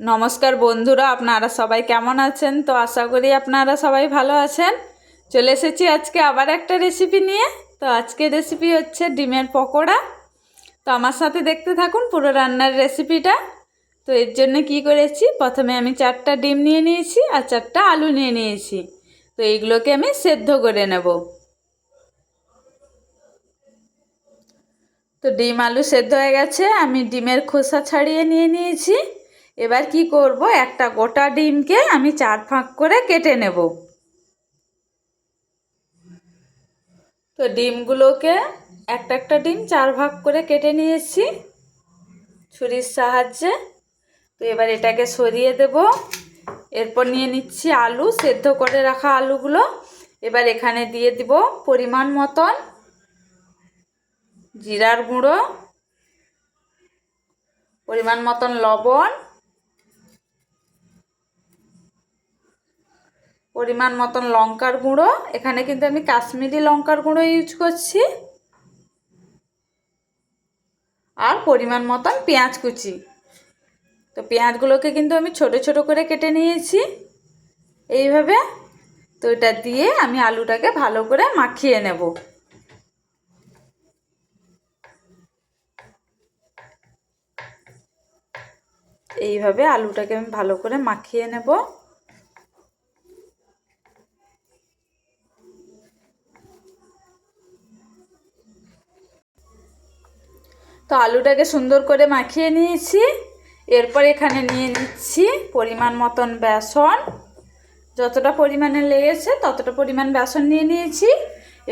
নমস্কার বন্ধুরা, আপনারা সবাই কেমন আছেন? তো আশা করি আপনারা সবাই ভালো আছেন। চলে এসেছি আজকে আবার একটা রেসিপি নিয়ে। তো আজকে রেসিপি হচ্ছে ডিমের পকোড়া। তো আমার সাথে দেখতে থাকুন পুরো রান্নার রেসিপিটা তো এর জন্য কি করেছি? প্রথমে আমি চারটা ডিম নিয়ে নিয়েছি আর চারটা আলু নিয়ে নিয়েছি। তো এইগুলোকে আমি সেদ্ধ করে নেব। তো ডিম আলু সেদ্ধ হয়ে গেছে। আমি ডিমের খোসা ছাড়িয়ে নিয়ে নিয়েছি। এবার কি করব? একটা গোটা ডিমকে আমি চার ফাঁক করে কেটে নেব। তো ডিমগুলোকে একটা একটা ডিম চার ভাগ করে কেটে নিয়েছি ছুরির সাহায্যে। তো এবার এটাকে সরিয়ে দেব। এরপর নিয়ে নিচ্ছি আলু, সেদ্ধ করে রাখা আলুগুলো। এবার এখানে দিয়ে দিব পরিমাণ মতন জিরার গুঁড়ো, পরিমাণ মতন লবণ পরিমাণ মতন লঙ্কার গুঁড়ো। এখানে কিন্তু আমি কাশ্মীরি লঙ্কার গুঁড়ো ইউজ করছি। আর পরিমাণ মতন পেঁয়াজ কুচি। তো পেঁয়াজগুলোকে কিন্তু আমি ছোট ছোট করে কেটে নিয়েছি। এইভাবে তো এটা দিয়ে আমি আলুটাকে ভালো করে মাখিয়ে নেব। এইভাবে আলুটাকে আমি ভালো করে মাখিয়ে নেব। তো আলুটাকে সুন্দর করে মাখিয়ে নিয়েছি। এরপর এখানে নিয়ে নিচ্ছি পরিমাণ মতন বেসন। যতটা পরিমাণে লেগেছে ততটা পরিমাণ বেসন নিয়ে নিয়েছি।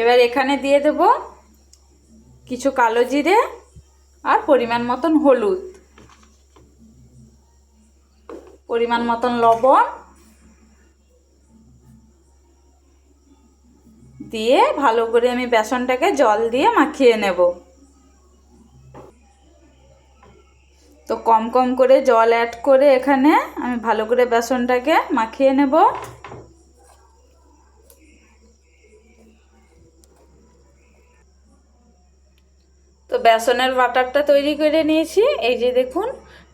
এবার এখানে দিয়ে দেব কিছু কালো জিরে আর পরিমাণ মতন হলুদ। পরিমাণ মতন লবণ দিয়ে ভালো করে আমি বেসনটাকে জল দিয়ে মাখিয়ে নেব। তো কম কম করে জল অ্যাড করে এখানে আমি ভালো করে বেসনটাকে মাখিয়ে নেব। তো বেসনের বাটারটা তৈরি করে নিয়েছি। এই যে দেখুন,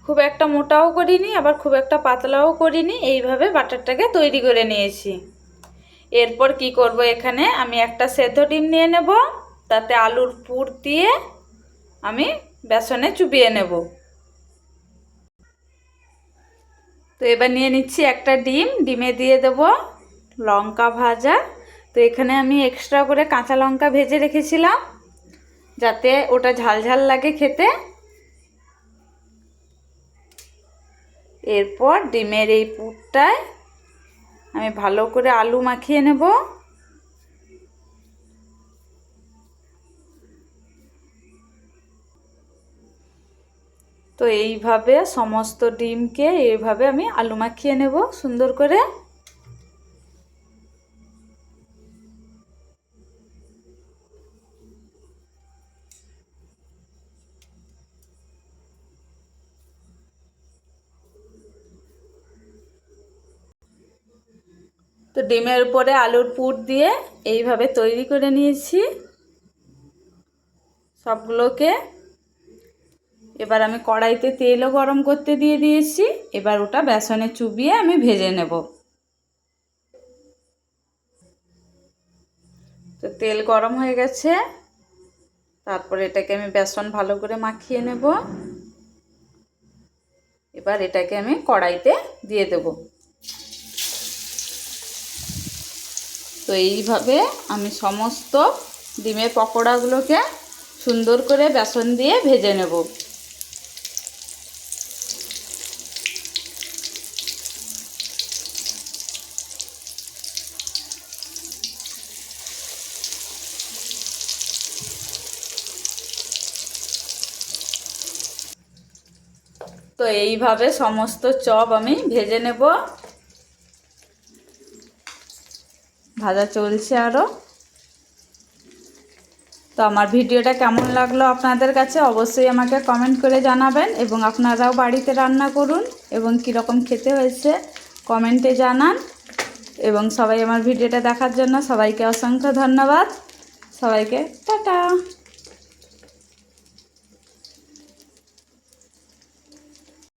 খুব একটা মোটাও করিনি, আবার খুব একটা পাতলাও করিনি। এইভাবে বাটারটাকে তৈরি করে নিয়েছি। এরপর কি করব এখানে? আমি একটা সেদ্ধ ডিম নিয়ে নেব, তাতে আলুর পুর দিয়ে আমি বেসনে চুবিয়ে নেব। তো এবার নিয়ে নিচ্ছি একটা ডিম। ডিমে দিয়ে দেব লঙ্কা ভাজা। তো এখানে আমি এক্সট্রা করে কাঁচা লঙ্কা ভেজে রেখেছিলাম, যাতে ওটা ঝাল ঝাল লাগে খেতে। এরপর ডিমের এই পুরটায় আমি ভালো করে আলু মাখিয়ে নেব। তো এইভাবে সমস্ত ডিমকে এইভাবে আমি আলু মাখিয়ে নেব সুন্দর করে। তো ডিমের উপরে আলুর পুর দিয়ে এইভাবে তৈরি করে নিয়েছি। সবগুলোকে এবার আমি কড়াইতে তেলও গরম করতে দিয়ে দিয়েছি। এবার ওটা বেসনে চুবিয়ে আমি ভেজে নেব। তো তেল গরম হয়ে গেছে। তারপর এটাকে আমি বেসন ভালো করে মাখিয়ে নেব। এবার এটাকে আমি কড়াইতে দিয়ে দেব। তো এইভাবে আমি সমস্ত ডিমের পকোড়াগুলোকে সুন্দর করে বেসন দিয়ে ভেজে নেব। তো এইভাবে সমস্ত চপ আমি ভেজে নেব। ভাজা চলছে আরও তো আমার ভিডিওটা কেমন লাগল আপনাদের কাছে অবশ্যই আমাকে কমেন্ট করে জানাবেন এবং আপনারাও বাড়িতে রান্না করুন এবং কীরকম খেতে হয়েছে কমেন্টে জানান। এবং সবাই আমার ভিডিওটা দেখার জন্য সবাইকে অসংখ্য ধন্যবাদ। সবাইকে টাটা।